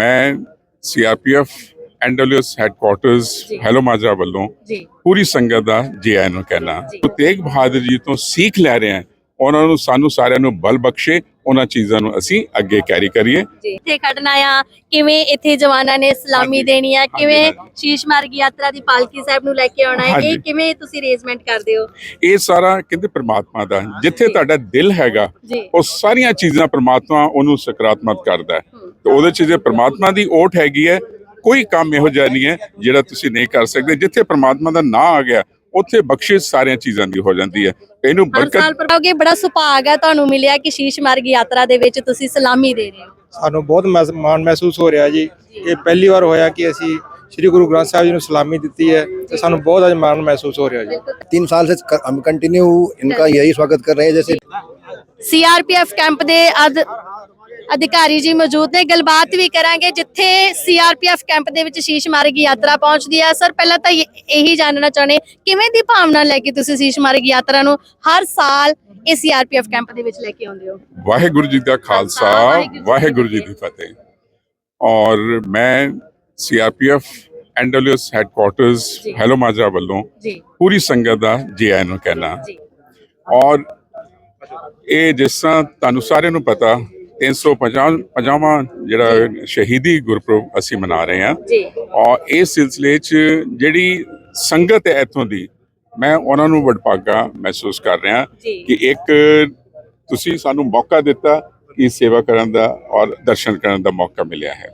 ਮੈਂ CRPF NWS headquarters. Hallo Majra ਵੱਲੋਂ ਜੀ ਪੂਰੀ ਸੰਗਤ ਦਾ ਜੀ ਆਇਆਂ ਨੂੰ ਕਹਿਣਾ ਤੇਗ ਬਹਾਦਰ ਜੀ ਤੋਂ ਸਿੱਖ ਲੈ ਰਹੇ ਹਾਂ ਉਹਨਾਂ ਨੂੰ ਸਾਨੂੰ ਸਾਰਿਆਂ ਨੂੰ ਬਲ ਬਖਸ਼ੇ ਉਹਨਾਂ ਚੀਜ਼ਾਂ ਨੂੰ ਅਸੀਂ ਅੱਗੇ ਕੈਰੀ ਕਰੀਏ ਜੀ ਇੱਥੇ ਖੜਨਾ ਆ ਕਿਵੇਂ ਇੱਥੇ ਜਵਾਨਾਂ ਨੇ ਸਲਾਮੀ। ਦੇਣੀ ਆ ਕਿਵੇਂ। ਸ਼ੀਸ਼ ਮਾਰਗ ਯਾਤਰਾ ਦੀ ਪਾਲਕੀ ਸਾਹਿਬ ਨੂੰ ਲੈ ਕੇ ਆਉਣਾ ਹੈ। ਇਹ ਕਿਵੇਂ ਤੁਸੀਂ ਅਰੇਂਜਮੈਂਟ ਕਰਦੇ ਹੋ ਇਹ ਸਾਰਾ ਕਹਿੰਦੇ ਪ੍ਰਮਾਤਮਾ ਦਾ ਜਿੱਥੇ। ਤੁਹਾਡਾ ਦਿਲ ਹੈਗਾ ਉਹ ਸਾਰੀਆਂ ਚੀਜ਼ਾਂ ਪ੍ਰਮਾਤਮਾ ਉਹਨੂੰ ਸਕਾਰਾਤਮਕ ਕਰਦਾ ਹੈ ਤੇ ਉਹਦੇ ਚ ਜੇ ਪ੍ਰਮਾਤਮਾ ਦੀ ਓਟ ਹੈਗੀ ਹੈ ਕੋਈ ਕੰਮ ਇਹੋ ਜਿਹਾ ਨਹੀਂ ਹੈ ਜਿਹੜਾ ਤੁਸੀਂ ਨਹੀਂ ਕਰ ਸਕਦੇ ਜਿੱਥੇ ਪ੍ਰਮਾਤਮਾ ਦਾ ਨਾਂ ਆ ਗਿਆ ਉੱਥੇ ਬਖਸ਼ਿਸ਼ ਸਾਰੀਆਂ ਚੀਜ਼ਾਂ ਦੀ ਹੋ ਜਾਂਦੀ ਹੈ ਇਹਨੂੰ ਹਰ ਬਰਕਤ ਸਾਲ ਪਰਵਾਗੇ ਬੜਾ ਸੁਭਾਗ ਹੈ ਤੁਹਾਨੂੰ ਮਿਲਿਆ ਕਿ ਸ਼ੀਸ਼ ਮਾਰਗ ਯਾਤਰਾ ਦੇ ਵਿੱਚ ਤੁਸੀਂ ਸਲਾਮੀ ਦੇ ਰਹੇ ਹੋ ਸਾਨੂੰ ਬਹੁਤ ਮਹਿਸ- ਮਾਣ ਮਹਿਸੂਸ ਹੋ ਰਿਹਾ ਜੀ ਇਹ ਪਹਿਲੀ ਵਾਰ ਹੋਇਆ ਕਿ ਅਸੀਂ ਸ੍ਰੀ ਗੁਰੂ ਗ੍ਰੰਥ ਸਾਹਿਬ ਜੀ ਨੂੰ ਸਲਾਮੀ ਦਿੱਤੀ ਹੈ ਤੇ ਸਾਨੂੰ ਬਹੁਤ ਅੱਜ ਮਾਣ ਮਹਿਸੂਸ ਹੋ ਰਿਹਾ ਜੀ तीन साल से कर- हम कंटिन्यू इनका यही स्वागत कर रहे हैं जैसे ਸੀਆਰਪੀਐਫ ਕੈਂਪ ਦੇ ਅਧ ਅਧਿਕਾਰੀ ਜੀ ਮੌਜੂਦ ਨੇ। ਗੱਲਬਾਤ ਵੀ ਕਰਾਂਗੇ ਜਿੱਥੇ ਸੀਆਰਪੀਐਫ ਕੈਂਪ ਦੇ ਵਿੱਚ ਸ਼ੀਸ਼ ਮਾਰਗ ਯਾਤਰਾ ਪਹੁੰਚਦੀ ਹੈ। ਸਰ ਪਹਿਲਾਂ ਤਾਂ ਇਹ- ਜਾਣਨਾ ਚਾਹੁੰਦੇ ਕਿਵੇਂ ਦੀ ਭਾਵਨਾ ਲੈ ਕੇ ਤੁਸੀਂ ਸ਼ੀਸ਼ ਮਾਰਗ ਯਾਤਰਾ ਨੂੰ ਹਰ ਸਾਲ ਇਹ ਸੀਆਰਪੀਐਫ ਕੈਂਪ ਦੇ ਵਿੱਚ ਲੈ ਕੇ ਆਉਂਦੇ ਹੋ? ਵਾਹਿਗੁਰੂ ਜੀ ਦਾ ਖਾਲਸਾ ਵਾਹਿਗੁਰੂ ਜੀ ਦੀ ਫਤਿਹ। ਔਰ ਮੈਂ CRPF NWS headquarters. Hallo Majra ਵੱਲੋਂ ਪੂਰੀ ਸੰਗਤ ਦਾ ਜੀ ਆਇਆਂ ਨੂੰ ਕਹਿਣਾ। ਔਰ ਇਹ ਜਿਸ ਤਰ੍ਹਾਂ ਤੁਹਾਨੂੰ ਸਾਰਿਆਂ ਨੂੰ ਪਤਾ 350 ਪੰਜਾਵਾਂ ਜਿਹੜਾ ਸ਼ਹੀਦੀ ਗੁਰਪੁਰਬ ਅਸੀਂ ਮਨਾ ਰਹੇ ਹਾਂ। ਜੀ। ਔਰ ਇਸ ਸਿਲਸਿਲੇ 'ਚ ਜਿਹੜੀ ਸੰਗਤ ਹੈ ਇੱਥੋਂ ਦੀ ਮੈਂ ਉਹਨਾਂ ਨੂੰ ਵਡਭਾਗਾ ਮਹਿਸੂਸ ਕਰ ਰਿਹਾ ਕਿ ਇੱਕ ਤੁਸੀਂ ਸਾਨੂੰ ਮੌਕਾ ਦਿੱਤਾ ਕਿ ਸੇਵਾ ਕਰਨ ਦਾ ਔਰ ਦਰਸ਼ਨ ਕਰਨ ਦਾ ਮੌਕਾ ਮਿਲਿਆ ਹੈ।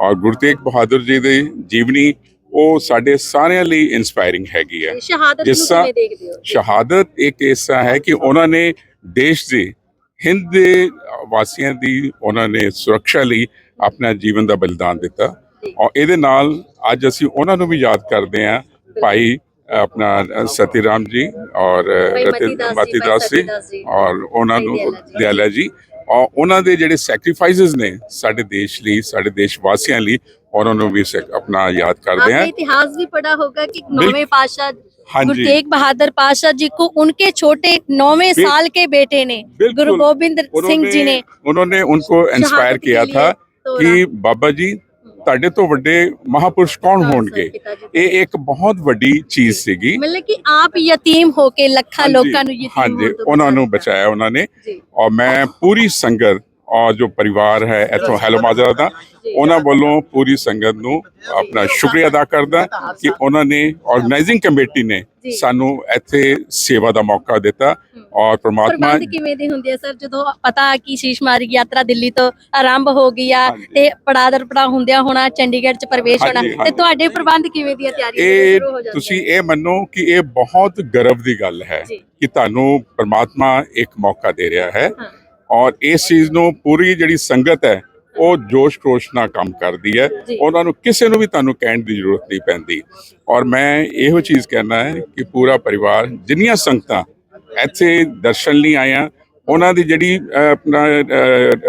ਔਰ ਗੁਰੂ ਤੇਗ ਬਹਾਦਰ ਜੀ ਦੀ ਜੀਵਨੀ ਉਹ ਸਾਡੇ ਸਾਰਿਆਂ ਲਈ ਇਨਸਪਾਇਰਿੰਗ ਹੈਗੀ ਹੈ। ਜਿਸ ਸ਼ਹਾਦਤ ਇੱਕ ਐਸਾ ਹੈ ਕਿ ਉਹਨਾਂ ਨੇ ਦੇਸ਼ ਦੇ ਹਿੰਦ ਦੇ ਵਾਸੀਆਂ ਦੀ ਉਹਨਾਂ ਨੇ ਸੁਰੱਖਿਆ ਲਈ ਆਪਣਾ ਜੀਵਨ ਦਾ ਬਲੀਦਾਨ ਦਿੱਤਾ। ਔਰ ਇਹਦੇ ਨਾਲ ਅੱਜ ਅਸੀਂ ਉਹਨਾਂ ਨੂੰ ਵੀ ਯਾਦ ਕਰਦੇ ਆਂ ਭਾਈ ਆਪਣਾ ਸਤੀਰਾਮ ਜੀ ਔਰ ਮਤੀਦਾਸ ਜੀ ਔਰ ਉਹਨਾਂ ਨੂੰ ਦਿਆਲਾ ਜੀ। ਔਰ ਉਹਨਾਂ ਦੇ ਜਿਹੜੇ ਸੈਕਰੀਫਾਈਸਸ ਨੇ ਸਾਡੇ ਦੇਸ਼ ਲਈ ਸਾਡੇ ਦੇਸ਼ ਵਾਸੀਆਂ ਲਈ ਉਹਨਾਂ ਨੂੰ ਵੀ ਆਪਣਾ ਯਾਦ ਕਰਦੇ ਆਂ ਇਤਿਹਾਸ ਵੀ ਪੜਾ ਹੋਗਾ ਕਿ ਨੌਵੇਂ ਪਾਸ਼ਾ गुरु तेग बहादुर पाशाह जी को उनके छोटे नौवे साल के बेटे ने गुरु गोबिंद ਸਿੰਘ ਜੀ ਨੇ उन्होंने उनको इंस्पायर किया था ਕਿ ਬਾਬਾ ਜੀ ਤੁਹਾਡੇ ਤੋਂ ਵੱਡੇ ਮਹਾਪੁਰਸ਼ ਕੌਣ ਹੋਣਗੇ? ਇਹ ਇੱਕ ਬਹੁਤ ਵੱਡੀ ਚੀਜ਼ ਸੀਗੀ। ਮਤਲਬ ਕਿ ਆਪ ਯਤੀਮ ਹੋ ਕੇ ਲੱਖਾਂ ਲੋਕਾਂ ਨੂੰ ਯਤੀਮ ਹਾਂਜੀ। ਉਹਨਾਂ ਨੂੰ ਬਚਾਇਆ ਉਹਨਾਂ ਨੇ। ਔਰ ਮੈਂ ਪੂਰੀ ਸੰਗਤ ਔਰ ਜੋ ਪਰਿਵਾਰ ਹੈ ਇੱਥੋਂ ਹੈਲੋ ਮਾਜਰਾ ਦਾ। ਉਹਨਾਂ ਵੱਲੋਂ ਪੂਰੀ ਸੰਗਤ ਨੂੰ ਆਪਣਾ ਸ਼ੁਕਰੀਆ ਅਦਾ ਕਰਦਾ ਕਿ ਉਹਨਾਂ ਨੇ ਆਰਗੇਨਾਈਜ਼ਿੰਗ ਕਮੇਟੀ ਨੇ। ਸਾਨੂੰ ਇੱਥੇ ਸੇਵਾ ਦਾ ਮੌਕਾ ਦਿੱਤਾ ਔਰ ਪ੍ਰਮਾਤਮਾ ਕਿਵੇਂ ਦੇ ਹੁੰਦੇ ਆ ਸਰ ਜਦੋਂ ਪਤਾ ਕਿ ਸ਼ੀਸ਼ ਮਾਰਗ ਯਾਤਰਾ ਦਿੱਲੀ ਤੋਂ ਆਰੰਭ ਹੋ ਗਈ ਆ। ਤੇ ਪੜਾਦਰ ਪੜਾ ਹੁੰਦਿਆਂ ਹੋਣਾ ਚੰਡੀਗੜ੍ਹ ਚ ਪ੍ਰਵੇਸ਼ ਹੋਣਾ ਤੇ। ਤੁਹਾਡੇ ਪ੍ਰਬੰਧ ਕਿਵੇਂ ਦੀਆਂ ਤਿਆਰੀਆਂ ਇਹ ਸ਼ੁਰੂ ਹੋ ਜਾਂਦੀਆਂ ਤੁਸੀਂ ਇਹ ਮੰਨੋ ਕਿ ਇਹ ਬਹੁਤ ਗਰਵ ਦੀ ਗੱਲ ਹੈ। ਕਿ ਤੁਹਾਨੂੰ ਪ੍ਰਮਾਤਮਾ ਇੱਕ ਮੌਕਾ ਦੇ ਰਿਹਾ ਹੈ ਹਾਂ। ਔਰ ਇਸ ਚੀਜ਼ ਨੂੰ ਪੂਰੀ ਜਿਹੜੀ ਸੰਗਤ ਹੈ ਉਹ ਜੋਸ਼ ਖਰੋਸ਼ ਨਾਲ ਕੰਮ ਕਰਦੀ ਹੈ। ਉਹਨਾਂ ਨੂੰ ਕਿਸੇ ਨੂੰ ਵੀ ਤੁਹਾਨੂੰ ਕਹਿਣ ਦੀ ਜ਼ਰੂਰਤ ਨਹੀਂ ਪੈਂਦੀ ਔਰ ਮੈਂ ਇਹੋ ਚੀਜ਼ ਕਹਿਣਾ ਹੈ ਕਿ ਪੂਰਾ ਪਰਿਵਾਰ ਜਿੰਨੀਆਂ ਸੰਗਤਾਂ ਇੱਥੇ ਦਰਸ਼ਨ ਲਈ ਆਇਆ ਉਹਨਾਂ ਦੀ ਜਿਹੜੀ ਆਪਣਾ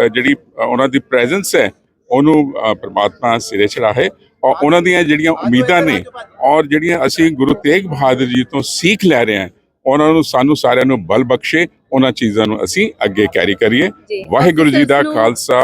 ਜਿਹੜੀ ਉਹਨਾਂ ਦੀ ਪ੍ਰੈਜ਼ੈਂਸ ਹੈ ਉਹਨੂੰ ਪ੍ਰਮਾਤਮਾ ਸਿਰੇ ਚੜਾਏ ਔਰ ਉਹਨਾਂ ਦੀਆਂ ਜਿਹੜੀਆਂ ਉਮੀਦਾਂ ਨੇ ਔਰ ਜਿਹੜੀਆਂ ਅਸੀਂ ਗੁਰੂ ਤੇਗ ਬਹਾਦਰ ਜੀ ਤੋਂ ਸਿੱਖ ਲੈ ਰਹੇ ਹਾਂ ਉਹਨਾਂ ਨੂੰ ਸਾਨੂੰ ਸਾਰਿਆਂ ਨੂੰ ਬਲ ਬਖਸ਼ੇ ਉਹਨਾਂ ਚੀਜ਼ਾਂ ਨੂੰ ਅਸੀਂ ਅੱਗੇ ਕੈਰੀ ਕਰੀਏ। ਵਾਹਿਗੁਰੂ ਜੀ ਦਾ ਖਾਲਸਾ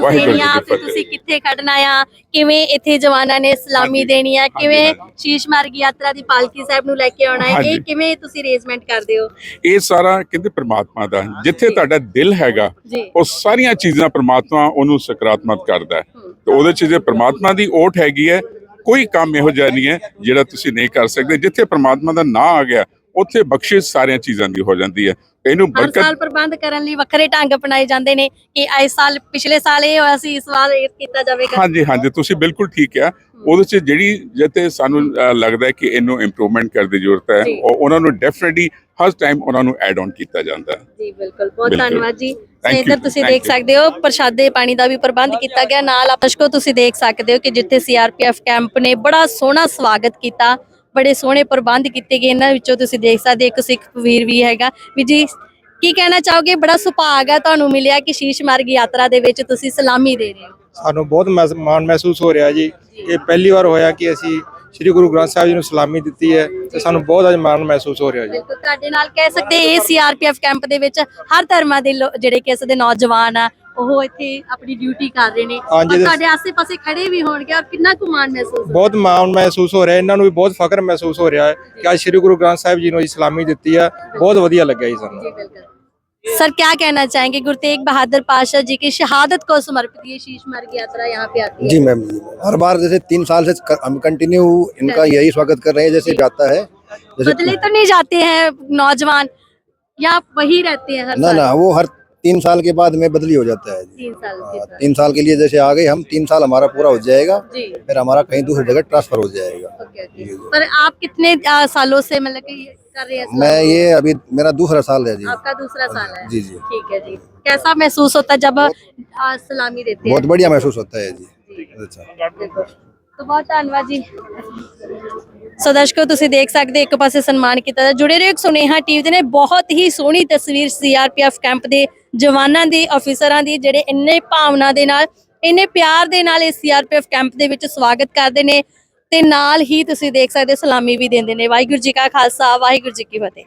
ਵਾਹਿਗੁਰੂ ਜੀ ਕੀ ਫਿਰ ਤੁਸੀਂ ਫਤਿਹ ਕਿੱਥੇ ਖੜਨਾ ਆ? ਕਿਵੇਂ ਇੱਥੇ ਜਵਾਨਾਂ ਨੇ ਸਲਾਮੀ। ਦੇਣੀ ਆ? ਕਿਵੇਂ। ਸ਼ੀਸ਼ ਮਾਰਗ ਯਾਤਰਾ ਦੀ ਪਾਲਕੀ ਸਾਹਿਬ ਨੂੰ ਲੈ ਕੇ ਆਉਣਾ ਹੈ। ਇਹ ਕਿਵੇਂ ਤੁਸੀਂ ਅਰੇਂਜਮੈਂਟ ਕਰਦੇ ਹੋ? ਇਹ ਸਾਰਾ ਕਹਿੰਦੇ ਪ੍ਰਮਾਤਮਾ ਦਾ। ਜਿੱਥੇ। ਤੁਹਾਡਾ ਦਿਲ ਹੈਗਾ ਉਹ ਸਾਰੀਆਂ ਚੀਜ਼ਾਂ ਪ੍ਰਮਾਤਮਾ ਉਹਨੂੰ ਸਕਾਰਾਤਮਕ ਕਰਦਾ ਹੈ। ਤੇ ਉਹਦੇ ਚ ਜੇ ਪ੍ਰਮਾਤਮਾ ਦੀ ਓਟ ਹੈਗੀ ਹੈ ਕੋਈ ਕੰਮ ਇਹੋ ਜਿਹਾ ਨਹੀਂ ਹੈ ਜਿਹੜਾ ਤੁਸੀਂ ਨਹੀਂ ਕਰ ਸਕਦੇ। ਜਿੱਥੇ ਪ੍ਰਮਾਤਮਾ ਦਾ ਨਾਂ ਆ ਗਿਆ ਉੱਥੇ ਬਖਸ਼ਿਸ਼ ਸਾਰੀਆਂ ਚੀਜ਼ਾਂ ਦੀ ਹੋ ਜਾਂਦੀ ਹੈ। ਇਹਨੂੰ ਹਰ ਸਾਲ ਬਰਕਤ ਪ੍ਰਬੰਧ ਕਰਨ ਲਈ ਵੱਖਰੇ ਢੰਗ ਅਪਣਾਏ ਜਾਂਦੇ ਨੇ ਕਿ ਇਸ ਸਾਲ ਪਿਛਲੇ ਸਾਲ ਇਹ ਹੋਇਆ ਸੀ ਇਸ ਵਾਰ ਇਹ ਕੀਤਾ ਜਾਵੇਗਾ। ਹਾਂਜੀ ਹਾਂਜੀ ਤੁਸੀਂ ਬਿਲਕੁਲ ਠੀਕ ਆ ਉਹਦੇ ਚ ਜਿਹੜੀ ਜਿੱਥੇ ਸਾਨੂੰ ਅ, ਲੱਗਦਾ ਹੈ ਕਿ ਇਹਨੂੰ ਇੰਪਰੂਵਮੈਂਟ ਕਰਨ ਦੀ ਜ਼ਰੂਰਤ ਹੈ ਜੀ। ਉਹ ਉਹਨਾਂ ਨੂੰ ਡੈਫੀਨਿਟਲੀ ਹਰ ਟਾਈਮ ਉਹਨਾਂ ਨੂੰ ਐਡ ਆਨ ਕੀਤਾ ਜਾਂਦਾ ਹੈ। ਜੀ ਬਿਲਕੁਲ। ਬਹੁਤ ਬਿਲਕੁਲ। ਧੰਨਵਾਦ ਜੀ। ਸੋ ਇੱਧਰ ਤੁਸੀਂ thank ਦੇਖ you. ਸਕਦੇ ਹੋ ਪ੍ਰਸ਼ਾਦੇ ਪਾਣੀ ਦਾ ਵੀ ਪ੍ਰਬੰਧ ਕੀਤਾ ਗਿਆ। ਨਾਲ ਆਪਸ਼ਕੋ ਤੁਸੀਂ ਦੇਖ ਸਕਦੇ ਹੋ ਕਿ ਜਿੱਥੇ ਸੀਆਰਪੀਐਫ ਕੈਂਪ ਨੇ ਬੜਾ ਸੋਹਣਾ ਸਵਾਗਤ ਕੀਤਾ। ਬੜੇ ਸੋਹਣੇ ਪ੍ਰਬੰਧ ਕੀਤੇ ਗਏ ਇਹਨਾਂ ਵਿੱਚੋਂ ਤੁਸੀਂ ਦੇਖ ਸਕਦੇ ਇੱਕ ਸਿੱਖ ਵੀਰ ਵੀ ਹੈਗਾ। ਵੀ ਜੀ ਕੀ ਕਹਿਣਾ ਚਾਹੋਗੇ? ਬੜਾ ਸੁਭਾਗ ਹੈ ਤੁਹਾਨੂੰ ਮਿਲਿਆ ਕਿ ਸ਼ੀਸ਼ ਮਾਰਗ ਯਾਤਰਾ ਦੇ ਵਿੱਚ ਤੁਸੀਂ ਸਲਾਮੀ ਦੇ ਰਹੇ ਹੋ। ਸਾਨੂੰ ਬਹੁਤ ਮਹਿਸ- ਮਾਣ ਮਹਿਸੂਸ ਹੋ ਰਿਹਾ ਜੀ ਇਹ ਪਹਿਲੀ ਵਾਰ ਹੋਇਆ ਕਿ ਅਸੀਂ ਸ੍ਰੀ ਗੁਰੂ ਗ੍ਰੰਥ ਸਾਹਿਬ ਜੀ ਨੂੰ ਸਲਾਮੀ ਦਿੱਤੀ ਹੈ ਤੇ ਸਾਨੂੰ ਬਹੁਤ ਅੱਜ ਮਾਣ ਮਹਿਸੂਸ ਹੋ ਰਿਹਾ ਜੀ। ਬਿਲਕੁਲ ਤੁਹਾਡੇ ਨਾਲ ਕਹਿ ਸਕਦੇ ਇਹ ਸੀਆਰਪੀਐਫ ਕੈਂਪ ਦੇ ਵਿੱਚ ਹਰ ਧਰਮਾਂ ਦੇ ਲੋ- ਜਿਹੜੇ ਕਿ ਇਸ ਦੇ ਨੌਜਵਾਨ ਆ ਉਹ ਇੱਥੇ ਆਪਣੀ ਡਿਊਟੀ ਕਰ ਰਹੇ ਨੇ ਹਾਂਜੀ, ਔਰ ਤੇ- ਤੁਹਾਡੇ ਆਸੇ-ਪਾਸੇ ਖੜੇ ਵੀ ਹੋਣਗੇ ਔਰ ਕਿੰਨਾ ਕੁ ਮਾਣ ਮਹਿਸੂਸ ਹੁੰਦਾ ਬਹੁਤ ਮਾਣ ਮਹਿਸੂਸ ਹੋ ਰਿਹਾ ਇਹਨਾਂ ਨੂੰ ਵੀ ਬਹੁਤ ਫਖਰ ਮਹਿਸੂਸ ਹੋ ਰਿਹਾ ਹੈ ਕਿ ਅੱਜ ਸ੍ਰੀ ਗੁਰੂ ਗ੍ਰੰਥ ਸਾਹਿਬ ਜੀ ਨੂੰ ਅਸੀਂ ਸਲਾਮੀ ਦਿੱਤੀ ਹੈ ਬਹੁਤ ਵਧੀਆ ਲੱਗਿਆ ਜੀ ਸਾਨੂੰ जी बिल्कुल सर क्या कहना चाहेंगे गुरु तेग बहादुर पाशाह जी की शहादत को समर्पित ये शीश मार्ग यात्रा यहाँ पे आती है जी मैम जी मैम। हर बार जैसे तीन साल से कर- हम कंटिन्यू इनका यही स्वागत कर रहे हैं जैसे जाता है जैसे बदले तो नहीं जाते हैं नौजवान या वही रहते हैं हर ना साल ना वो हर तीन साल के बाद में बदली हो जाता है तीन साल आ, हाँ, तीन साल के लिए जैसे आ गए हम तीन साल हमारा पूरा हो जाएगा फिर हमारा कहीं दूसरी जगह ट्रांसफ़र हो जाएगा। पर आप कितने सालों से मतलब कर रहे हैं मैं ये अभी मेरा दूसरा साल है जी। आपका दूसरा हाँ साल है। जी जी। ठीक है जी। कैसा महसूस होता है जब सलामी देते बहुत बढ़िया महसूस होता है जी। अच्छा। तो बहुत धन्यवाद जी। ਸੋ ਦਰਸ਼ਕੋ, ਤੁਸੀਂ ਦੇਖ ਸਕਦੇ ਹੋ ਇੱਕ ਪਾਸੇ ਸਨਮਾਨ ਕੀਤਾ ਜਾਂਦਾ। ਜੁੜੇ ਰਹੋ ਇੱਕ ਸੁਨੇਹਾ ਟੀਵੀ ਦੇ ਨੇ ਬਹੁਤ ਹੀ ਸੋਹਣੀ ਤਸਵੀਰ ਸੀਆਰਪੀਐਫ ਕੈਂਪ ਦੇ ਜਵਾਨਾਂ ਦੀ ਅਫੀਸਰਾਂ ਦੀ, ਜਿਹੜੇ ਇੰਨੇ ਭਾਵਨਾ ਦੇ ਨਾਲ, ਇੰਨੇ ਪਿਆਰ ਦੇ ਨਾਲ ਇਸ ਸੀਆਰਪੀਐਫ ਕੈਂਪ ਦੇ ਵਿੱਚ ਸਵਾਗਤ ਕਰਦੇ ਨੇ। ਤੇ ਨਾਲ ਹੀ ਤੁਸੀਂ ਦੇਖ ਸਕਦੇ ਹੋ ਸਲਾਮੀ ਵੀ ਦਿੰਦੇ ਨੇ। ਵਾਹਿਗੁਰੂ ਜੀ ਕਾ ਖਾਲਸਾ, ਵਾਹਿਗੁਰੂ ਜੀ ਕੀ ਫਤਿਹ।